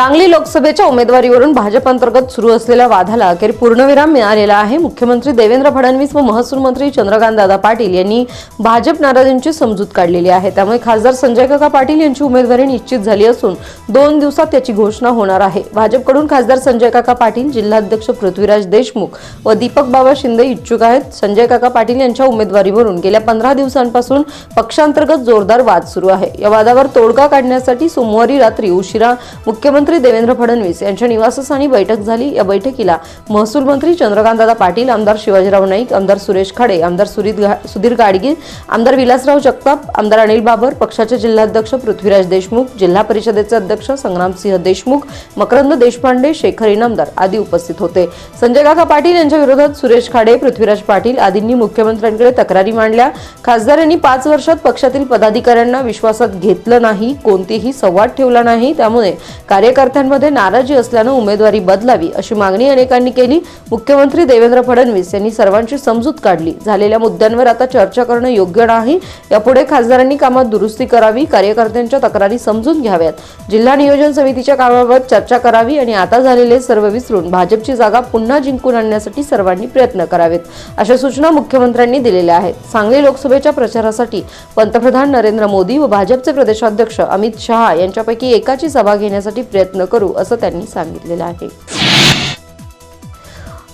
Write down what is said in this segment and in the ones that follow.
सांगली लोकसभेच्या उमेदवारीवरून भाजप अंतर्गत सुरू असलेल्या वादाला अखेर पूर्णविराम मिळालेला आहे. मुख्यमंत्री देवेंद्र फडणवीस व महसूल मंत्री चंद्रकांतदादा पाटील यांनी भाजप नाराजांची समजूत काढलेली आहे. त्यामुळे खासदार संजय काका पाटील यांची उमेदवारी निश्चित झाली असून दोन दिवसात त्याची घोषणा होणार आहे. भाजपकडून खासदार संजय काका पाटील जिल्हाध्यक्ष पृथ्वीराज देशमुख व दीपक बाबा शिंदे इच्छुक आहेत. संजय काका पाटील यांच्या उमेदवारीवरून गेल्या पंधरा दिवसांपासून पक्षांतर्गत जोरदार वाद सुरू आहे. या वादावर तोडगा काढण्यासाठी सोमवारी रात्री उशिरा मुख्यमंत्री देवेंद्र फडणवीस यांच्या निवासस्थानी बैठक झाली. या बैठकीला महसूल मंत्री चंद्रकांतदादा पाटील आमदार शिवाजीराव नाईक आमदार सुरेश खाडे आमदार सुधीर गाडगीळ आमदार विलासराव जगताप आमदार अनिल बाबर पक्षाचे जिल्हाध्यक्ष पृथ्वीराज देशमुख जिल्हा परिषदेचे अध्यक्ष संग्रामसिंह देशमुख मकरंद देशपांडे शेखर इनामदार आदी उपस्थित होते. संजय काका पाटील यांच्या विरोधात सुरेश खाडे पृथ्वीराज पाटील आदींनी मुख्यमंत्र्यांकडे तक्रारी मांडल्या. खासदार यांनी पाच वर्षात पक्षातील पदाधिकाऱ्यांना विश्वासात घेतलं नाही कोणतीही संवाद ठेवला नाही. त्यामुळे कार्यकर्त्यांमध्ये नाराजी असल्यानं उमेदवारी बदलावी अशी मागणी अनेकांनी केली. मुख्यमंत्री देवेंद्र फडणवीस यांनी सर्वांची समजूत काढली. झालेल्या मुद्द्यांवर आता चर्चा करणं योग्य नाही. यापुढे खासदारांनी कामात दुरुस्ती करावी कार्यकर्त्यांच्या तक्रारी समजून घ्याव्यात. जिल्हा नियोजन समितीच्या कामाबाबत चर्चा करावी आणि आता झालेले सर्व विसरून भाजपची जागा पुन्हा जिंकून आणण्यासाठी सर्वांनी प्रयत्न करावेत अशा सूचना मुख्यमंत्र्यांनी दिलेल्या आहेत. सांगली लोकसभेच्या प्रचारासाठी पंतप्रधान नरेंद्र मोदी व भाजपचे प्रदेशाध्यक्ष अमित शहा यांच्यापैकी एकाची सभा घेण्यासाठी प्रयत्न करू असं त्यांनी सांगितलेलं आहे.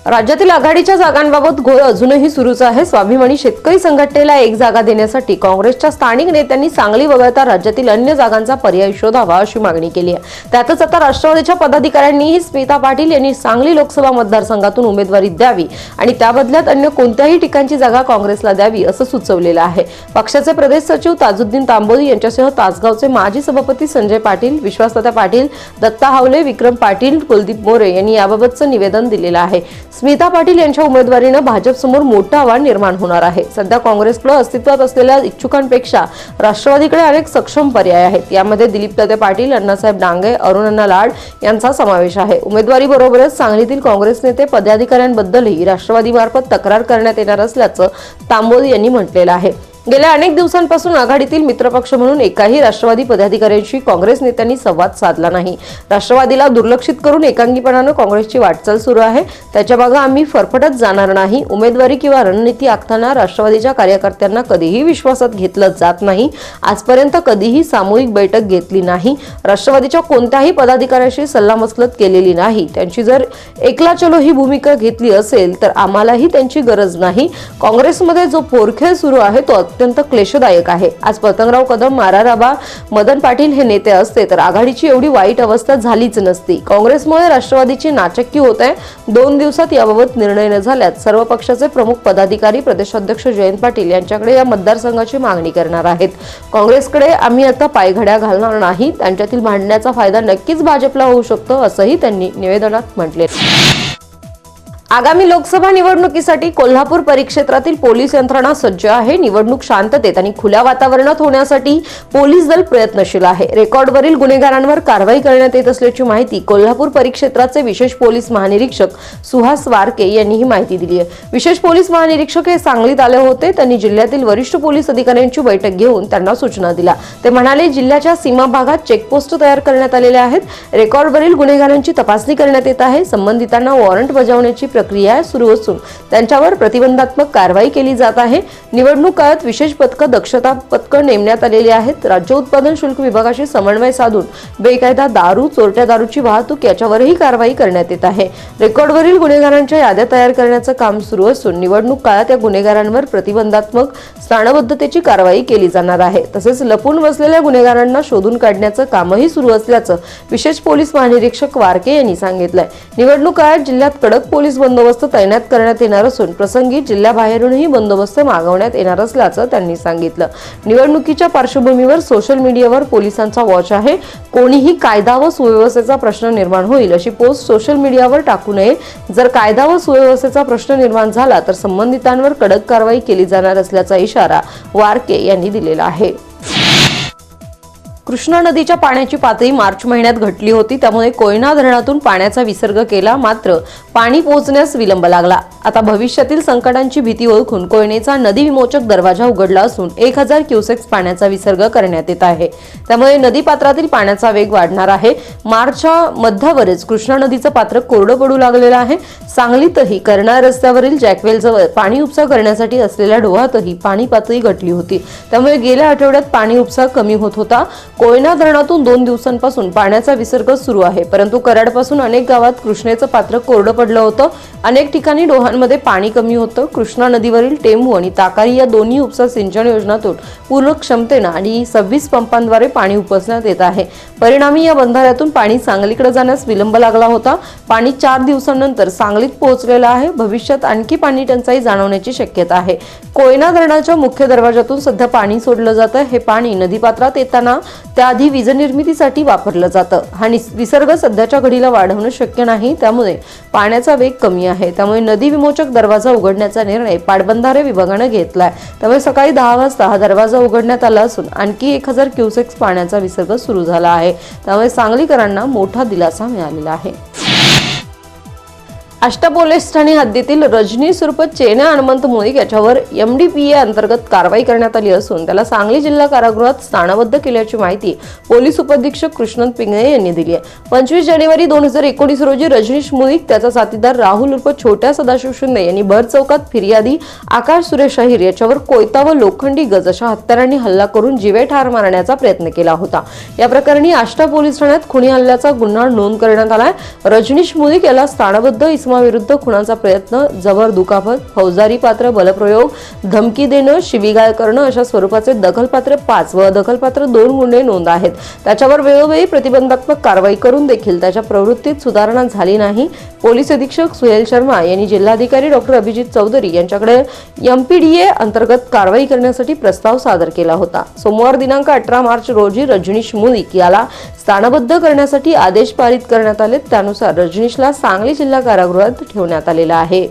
राज्यातील आघाडीच्या जागांबाबत घोळ अजूनही सुरूच आहे. स्वाभिमानी शेतकरी संघटनेला एक जागा देण्यासाठी काँग्रेसच्या स्थानिक नेत्यांनी सांगली वगळता राज्यातील अन्य जागांचा पर्याय शोधावा अशी मागणी केली आहे. त्यातच आता राष्ट्रवादीच्या पदाधिकाऱ्यांनीही स्मिता पाटील यांनी सांगली लोकसभा मतदारसंघातून उमेदवारी द्यावी आणि त्या बदल्यात अन्य कोणत्याही ठिकाणची जागा काँग्रेसला द्यावी असं सुचवलेलं आहे. पक्षाचे प्रदेश सचिव ताजुद्दीन तांबोली यांच्यासह तासगावचे माजी सभापती संजय पाटील विश्वासदाता पाटील दत्ता हावले विक्रम पाटील कुलदीप मोरे यांनी याबाबतचं निवेदन दिलेलं आहे. स्मिता पाटील यांच्या उमेदवारीनं भाजपसमोर मोठं आव्हान निर्माण होणार आहे. सध्या काँग्रेसकडे अस्तित्वात असलेल्या इच्छुकांपेक्षा राष्ट्रवादीकडे अनेक सक्षम पर्याय आहेत. यामध्ये दिलीप तते पाटील अण्णासाहेब डांगे अरुण अण्णा लाड यांचा समावेश आहे. उमेदवारी बरोबरच सांगलीतील काँग्रेस नेते पदाधिकाऱ्यांबद्दलही राष्ट्रवादीमार्फत तक्रार करण्यात येणार असल्याचं तांबोली यांनी म्हटलेलं आहे. गेल्या अनेक दिवसांपासून आघाडीतील मित्रपक्ष म्हणून एकाही राष्ट्रवादी पदाधिकाऱ्यांशी काँग्रेस नेत्यांनी संवाद साधला नाही. राष्ट्रवादीला दुर्लक्षित करून एकांगीपणानं काँग्रेसची वाटचाल सुरू आहे. त्याच्यामागे आम्ही फरफटत जाणार नाही. उमेदवारी किंवा रणनीती आखताना राष्ट्रवादीच्या कार्यकर्त्यांना कधीही विश्वासात घेतलं जात नाही. आजपर्यंत कधीही सामूहिक बैठक घेतली नाही. राष्ट्रवादीच्या कोणत्याही पदाधिकाऱ्याशी सल्लामसलत केलेली नाही. त्यांची जर एकला चलो ही भूमिका घेतली असेल तर आम्हालाही त्यांची गरज नाही. काँग्रेसमध्ये जो पोरखेळ सुरू आहे तो अत्यंत क्लेशदायक आहे. आज पतंगराव कदम माराराबा मदन पाटील हे नेते असते तर आघाडीची एवढी वाईट अवस्था झालीच नसती. काँग्रेसमुळे राष्ट्रवादीची नाचक्की होत आहे. दोन दिवसात याबाबत निर्णय न झाल्यास सर्व पक्षाचे प्रमुख पदाधिकारी प्रदेशाध्यक्ष जयंत पाटील यांच्याकडे या मतदारसंघाची मागणी करणार आहेत. काँग्रेसकडे आम्ही आता पायघड्या घालणार नाही. त्यांच्यातील भांडण्याचा फायदा नक्कीच भाजपला होऊ शकतो असंही त्यांनी निवेदनात म्हटले. आगामी लोकसभा निवडणुकीसाठी कोल्हापूर परिक्षेत्रातील पोलीस यंत्रणा सज्ज आहे. निवडणूक शांततेत आणि खुल्या वातावरणात होण्यासाठी पोलीस दल प्रयत्नशील आहे. रेकॉर्डवरील गुन्हेगारांवर कारवाई करण्यात येत असल्याची माहिती कोल्हापूर परिक्षेत्राचे विशेष पोलीस महानिरीक्षक सुहास वारके यांनी ही माहिती दिली आहे. विशेष पोलीस महानिरीक्षक हे सांगलीत आले होते. त्यांनी जिल्ह्यातील वरिष्ठ पोलीस अधिकाऱ्यांची बैठक घेऊन त्यांना सूचना दिल्या. ते म्हणाले जिल्ह्याच्या सीमा भागात चेकपोस्ट तयार करण्यात आलेल्या आहेत. रेकॉर्डवरील गुन्हेगारांची तपासणी करण्यात येत आहे. संबंधितांना वॉरंट बजावण्याची प्रक्रिया सुरू असून त्यांच्यावर प्रतिबंधात्मक कारवाई केली जात आहे. निवडणूक काळात विशेष पथकं दक्षता पथकं नेमण्यात आलेली आहेत. राज्य उत्पादन शुल्क विभागाशी समन्वय साधून बेकायदा दारू चोरट्या दारूची वाहतूक याच्यावरही कारवाई करण्यात येत आहे. रेकॉर्डवरील गुन्हेगारांच्या याद्या तयार करण्याचं काम सुरू असून निवडणूक काळात या गुन्हेगारांवर प्रतिबंधात्मक स्थानबद्धतेची कारवाई केली जाणार आहे. तसेच लपून बसलेल्या गुन्हेगारांना शोधून काढण्याचं कामही सुरू असल्याचं विशेष पोलीस महानिरीक्षक वारके यांनी सांगितलंय. निवडणूक काळात जिल्ह्यात कडक पोलीस बंदोबस्त तैनात करण्यात येणार असून प्रसंगी जिल्ह्याबाहेरूनही बंदोबस्त मागवण्यात येणार असल्याचं त्यांनी सांगितलं. निवडणुकीच्या पार्श्वभूमीवर सोशल मीडियावर पोलिसांचा वॉच आहे. कोणीही कायदा व सुव्यवस्थेचा प्रश्न निर्माण होईल अशी पोस्ट सोशल मीडियावर टाकू नये. जर कायदा व सुव्यवस्थेचा प्रश्न निर्माण झाला तर संबंधितांवर कडक कारवाई केली जाणार असल्याचा इशारा वारके यांनी दिलेला आहे. कृष्णा नदीच्या पाण्याची पातळी मार्च महिन्यात घटली होती. त्यामुळे कोयना धरणातून पाण्याचा विसर्ग केला. मात्र पाणी पोहोचण्यास विलंब लागला. आता भविष्यातील संकटांची भीती ओळखून कोयनेचा नदी विमोचक दरवाजा उघडला असून एक हजार क्युसेक्स पाण्याचा विसर्ग करण्यात येत आहे. त्यामुळे नदीपात्रातील पाण्याचा वेग वाढणार आहे. मार्चच्या मध्यावरच कृष्णा नदीचं पात्र कोरडं पडू लागलेलं आहे. सांगलीतही कर्नाळ रस्त्यावरील जॅकवेलजवळ पाणी उपसा करण्यासाठी असलेल्या डोहातही पाणी पातळी घटली होती. त्यामुळे गेल्या आठवड्यात पाणी उपसा कमी होत होता. कोयना धरणातून दोन दिवसांपासून पाण्याचा विसर्ग सुरू आहे. परंतु कराडपासून अनेक गावात कृष्णेचं पात्र कोरडं पडलं होतं. अनेक ठिकाणी डोहांमध्ये पाणी कमी होतं. कृष्णा नदीवरील टेंबू आणि ताकारी या दोन्ही उपसा सिंचन योजनातून पूर्ण क्षमतेनं आणि सव्वीस पंपांद्वारे पाणी उपसण्यात येत आहे. परिणामी या बंधाऱ्यातून पाणी सांगलीकडे जाण्यास विलंब लागला होता. पाणी चार दिवसांनंतर सांगलीत पोहोचलेलं आहे. भविष्यात आणखी पाणी टंचाई जाणवण्याची शक्यता आहे. कोयना धरणाच्या मुख्य दरवाजातून सध्या पाणी सोडलं जातं हे पाणी नदीपात्रात येताना त्याआधी वीज निर्मितीसाठी वापरलं जातं. हा निस- विसर्ग सध्याच्या घडीला वाढवणं शक्य नाही त्यामुळे पाण्याचा वेग कमी आहे. त्यामुळे नदी विमोचक दरवाजा उघडण्याचा निर्णय पाटबंधारे विभागानं घेतलाय. त्यामुळे सकाळी दहा वाजता हा दरवाजा उघडण्यात आला असून आणखी एक हजार क्युसेक्स पाण्याचा विसर्ग सुरू झाला आहे. त्यामुळे सांगलीकरांना मोठा दिलासा मिळालेला आहे. आष्टा पोलीस ठाणे हद्दीतील रजनी सुरप चेना हनुमंत मुळीक याच्यावर एमडीपीए अंतर्गत कारवाई करण्यात आली असून त्याला सांगली जिल्हा कारागृहात स्थानबद्ध केल्याची माहिती पोलीस उपअधीक्षक कृष्णन पिंगळे यांनी दिली आहे. पंचवीस जानेवारी दोन हजार एकोणीस रोजी रजनीश मुळीक त्याचा साथीदार राहुल उर्फ छोट्या सदाशिव शिंदे यांनी भर चौकात फिर्यादी आकाश सुरेश अहिर याच्यावर कोयता व लोखंडी गज अशा हत्यारांनी हल्ला करून जिवे ठार मारण्याचा प्रयत्न केला होता. या प्रकरणी आष्टा पोलीस ठाण्यात खुनी हल्ल्याचा गुन्हा नोंद करण्यात आलाय. रजनीश मुळीक याला स्थानबद्ध इसमाविरुद्ध खुणाचा प्रयत्न जबर दुखापत फौजदारी पात्र बलप्रयोग धमकी देणं शिवीगाळ करणं अशा स्वरूपाचे दखलपात्र पाच व दखलपात्र दोन गुन्हे नोंद आहेत. त्याच्यावर वेळोवेळी प्रतिबंधात्मक कारवाई करून देखील त्याच्या प्रवृत्तीत सुधारणा झाली नाही. पोलीस अधीक्षक सुहेल शर्मा यांनी जिल्हाधिकारी डॉक्टर अभिजित चौधरी यांच्याकडे एमपीडीए अंतर्गत कारवाई करण्यासाठी प्रस्ताव सादर केला होता. सोमवार दिनांक अठरा मार्च रोजी रजनीश मुलिक याला स्थानबद्ध करण्यासाठी आदेश पारित करण्यात आले त्यानुसार रजनीशला सांगली जिल्हा कारागृहात ठेवण्यात आलेला आहे.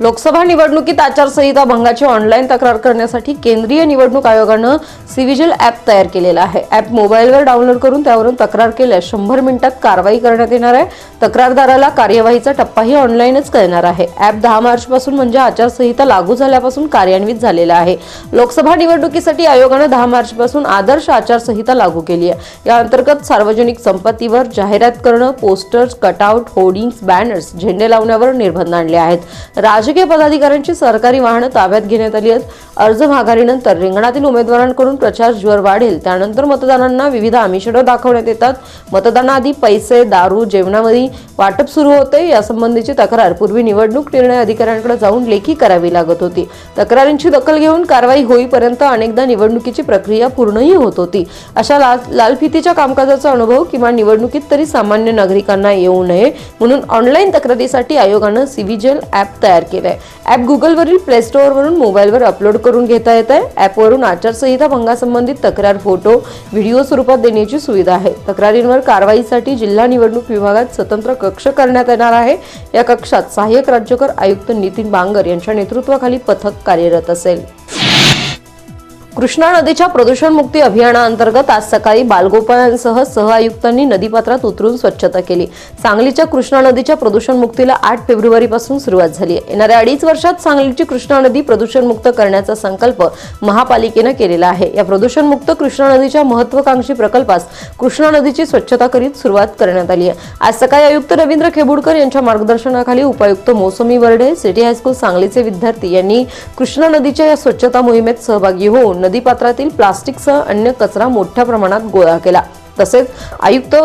लोकसभा निवडणुकीत आचारसंहिता भंगाची ऑनलाईन तक्रार करण्यासाठी केंद्रीय निवडणूक आयोगानं सिव्हिजिल ॲप तयार केलेलं आहे. ॲप मोबाईलवर डाउनलोड करून त्यावरून तक्रार केल्यास शंभर मिनिटात कारवाई करण्यात येणार आहे. तक्रारदाराला कार्यवाहीचा टप्पाही ऑनलाईनच कळणार आहे. ॲप दहा मार्चपासून म्हणजे आचारसंहिता लागू झाल्यापासून कार्यान्वित झालेला आहे. लोकसभा निवडणुकीसाठी आयोगानं दहा मार्चपासून आदर्श आचारसंहिता लागू केली आहे. या अंतर्गत सार्वजनिक संपत्तीवर जाहिरात करणं पोस्टर्स कटआउट होर्डिंग्स बॅनर्स झेंडे लावण्यावर निर्बंध आणले आहेत. राज राजकीय पदाधिकाऱ्यांची सरकारी वाहनं ताब्यात घेण्यात आली आहेत. अर्ज माघारीनंतर रिंगणातील उमेदवारांकडून प्रचार ज्वर वाढेल. त्यानंतर मतदारांना विविध आमिषडं दाखवण्यात येतात. मतदानाआधी पैसे दारू जेवणामध्ये वाटप सुरू होते. यासंबंधीची तक्रार पूर्वी निवडणूक निर्णय अधिकाऱ्यांकडे जाऊन लेखी करावी लागत होती. तक्रारींची दखल घेऊन कारवाई होईपर्यंत अनेकदा निवडणुकीची प्रक्रिया पूर्णही होत होती. अशा लाल लालफितीच्या कामकाजाचा अनुभव किंवा निवडणुकीत तरी सामान्य नागरिकांना येऊ नये म्हणून ऑनलाईन तक्रारीसाठी आयोगानं सिव्हिजेल ॲप तयार केलंय. ॲप गुगलवरील प्ले स्टोअरवरून मोबाईलवर अपलोड करून घेता येत आहे ॲपवरून आचारसंहिता भंगासंबंधित तक्रार फोटो व्हिडिओ स्वरूपात देण्याची सुविधा आहे. तक्रारींवर कारवाईसाठी जिल्हा निवडणूक विभागात स्वतंत्र कक्ष करण्यात येणार आहे. या कक्षात सहाय्यक राज्यकर आयुक्त नितीन बांगर यांच्या नेतृत्वाखाली पथक कार्यरत असेल. कृष्णा नदीच्या प्रदूषणमुक्ती अभियानाअंतर्गत आज सकाळी बालगोपाळांसह सहआयुक्तांनी नदीपात्रात उतरून स्वच्छता केली. सांगलीच्या कृष्णा नदीच्या प्रदूषणमुक्तीला आठ फेब्रुवारीपासून सुरुवात झाली आहे. येणाऱ्या अडीच वर्षात सांगलीची कृष्णा नदी प्रदूषणमुक्त करण्याचा संकल्प महापालिकेनं केलेला आहे. या प्रदूषणमुक्त कृष्णा नदीच्या महत्वाकांक्षी प्रकल्पास कृष्णा नदीची स्वच्छता करीत सुरुवात करण्यात आली आहे. आज सकाळी आयुक्त रवींद्र खेबुडकर यांच्या मार्गदर्शनाखाली उपायुक्त मोसमी वर्डे सिटी हायस्कूल सांगलीचे विद्यार्थी यांनी कृष्णा नदीच्या या स्वच्छता मोहिमेत सहभागी होऊन नदीपात्रातील प्लास्टिकसह अन्य कचरा मोठ्या प्रमाणात गोळा केला. तसेच आयुक्त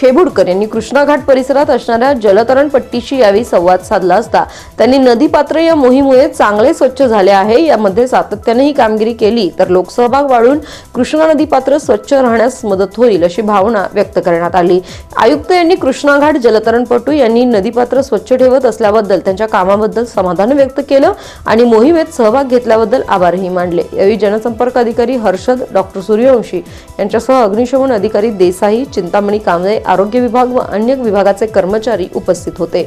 खेबुडकर यांनी कृष्णाघाट परिसरात असणाऱ्या जलतरण पट्टीशी यावेळी संवाद साधला असता. त्यांनी नदीपात्र या मोहिमेमुळे चांगले स्वच्छ झाले आहे. यामध्ये सातत्याने ही कामगिरी केली तर लोकसहभाग वाढून कृष्णा नदीपात्र स्वच्छ राहण्यास मदत होईल अशी भावना व्यक्त करण्यात आली. आयुक्त यांनी कृष्णाघाट जलतरणपटू यांनी नदीपात्र स्वच्छ ठेवत असल्याबद्दल त्यांच्या कामाबद्दल समाधान व्यक्त केलं आणि मोहिमेत सहभाग घेतल्याबद्दल आभारही मानले. यावेळी जनसंपर्क अधिकारी हर्षद डॉक्टर सूर्यवंशी यांच्यासह अग्निशमन अधिकारी देसाई चिंतामणी कांबळे आरोग्य विभाग व अन्य विभागाचे कर्मचारी उपस्थित होते.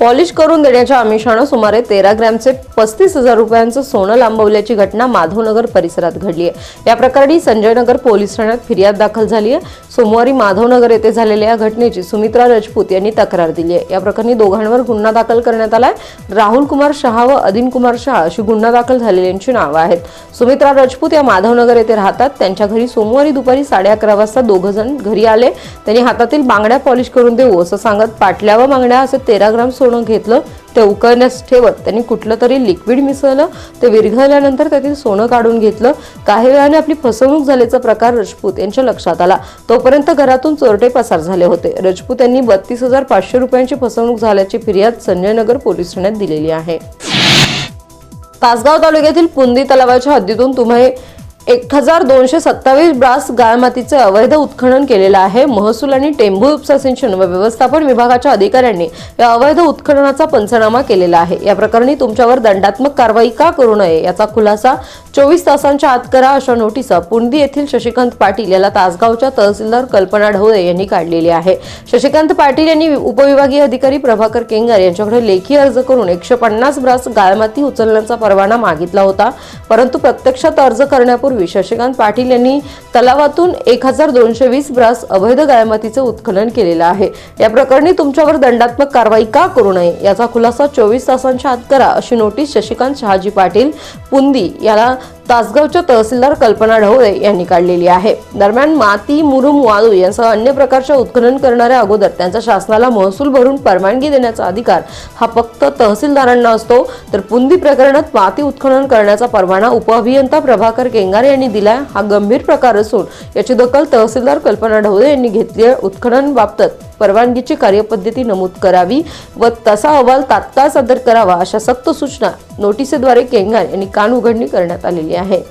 पॉलिश करून देण्याच्या आमिषानं सुमारे तेरा ग्रॅमचे पस्तीस हजार रुपयांचं सोनं लांबवल्याची घटना माधवनगर परिसरात घडली आहे या प्रकरणी संजयनगर पोलीस ठाण्यात फिर्याद दाखल झाली आहे सोमवारी माधवनगर येथे झालेल्या या घटनेची सुमित्रा राजपूत यांनी तक्रार दिली आहे. या प्रकरणी दोघांवर गुन्हा दाखल करण्यात आलाय. राहुल कुमार शहा व अदिन कुमार शहा अशी गुन्हा दाखल झालेल्यांची नावं आहेत. सुमित्रा राजपूत या माधवनगर येथे राहतात. त्यांच्या घरी सोमवारी दुपारी साडे अकरा वाजता दोघ जण घरी आले. त्यांनी हातातील बांगड्या पॉलिश करून देऊ असं सांगत पाटल्या व बांगड्या असं तेरा ग्राम सोनं घेतलं. ते उकळण्यास ठेवत त्यांनी कुठलं तरी लिक्विड मिसळलं ते विरघळल्यानंतर त्यातील सोनं काढून घेतलं. काही वेळाने आपली फसवणूक झाल्याचा प्रकार राजपूत यांच्या लक्षात आला. तोपर्यंत घरातून चोरटे पसार झाले होते. राजपूत यांनी बत्तीस हजार पाचशे रुपयांची फसवणूक झाल्याची फिर्याद संजयनगर पोलीस ठाण्यात दिलेली आहे. तासगाव तालुक्यातील पुंदी तलावाच्या हद्दीतून तुम्ही एक हजार दोनशे सत्तावीस ब्रास गाळमातीचे अवैध उत्खनन केलेलं आहे. महसूल आणि टेंभू उपसा सिंचन व व्यवस्थापन विभागाच्या अधिकाऱ्यांनी या अवैध उत्खननाचा पंचनामा केलेला आहे. या प्रकरणी तुमच्यावर दंडात्मक कारवाई का करू नये याचा खुलासा चोवीस तासांच्या आत करा अशा नोटिसा पुंदी येथील शशिकांत पाटील याला तासगावच्या तहसीलदार कल्पना ढवळे यांनी काढलेली आहे. शशिकांत पाटील यांनी उपविभागीय अधिकारी प्रभाकर केंगर यांच्याकडे लेखी अर्ज करून एकशे पन्नास ब्रास गाळमाती उचलण्याचा परवाना मागितला होता. परंतु प्रत्यक्षात अर्ज करण्यापूर्वी शशिकांत पाटील यांनी तलावातून एक हजार दोनशे वीस ब्रास अवैध गाळमातीचे उत्खनन केलेलं आहे. या प्रकरणी तुमच्यावर दंडात्मक कारवाई का करू नये याचा खुलासा चोवीस तासांच्या आत करा अशी नोटीस शशिकांत शहाजी पाटील पुंदी याला तासगावच्या तहसीलदार कल्पना ढवळे यांनी काढलेली आहे. दरम्यान माती मुरुम वाळू यांसह अन्य प्रकारच्या उत्खनन करणाऱ्या अगोदर त्यांचा शासनाला महसूल भरून परवानगी देण्याचा अधिकार हा फक्त तहसीलदारांना असतो. तर पुंदी प्रकरणात माती उत्खनन करण्याचा परवाना उपअभियंता प्रभाकर केंगार यांनी दिलाय. हा गंभीर प्रकार असून याची दखल तहसीलदार कल्पना ढवळे यांनी घेतली उत्खनन बाबत परवानगीची कार्यपद्धती नमूद करावी व तसा अहवाल तात्काळ सादर करावा अशा सक्त सूचना नोटिसेद्वारे केंगार यांनी कान उघडणी करण्यात आलेली आहे.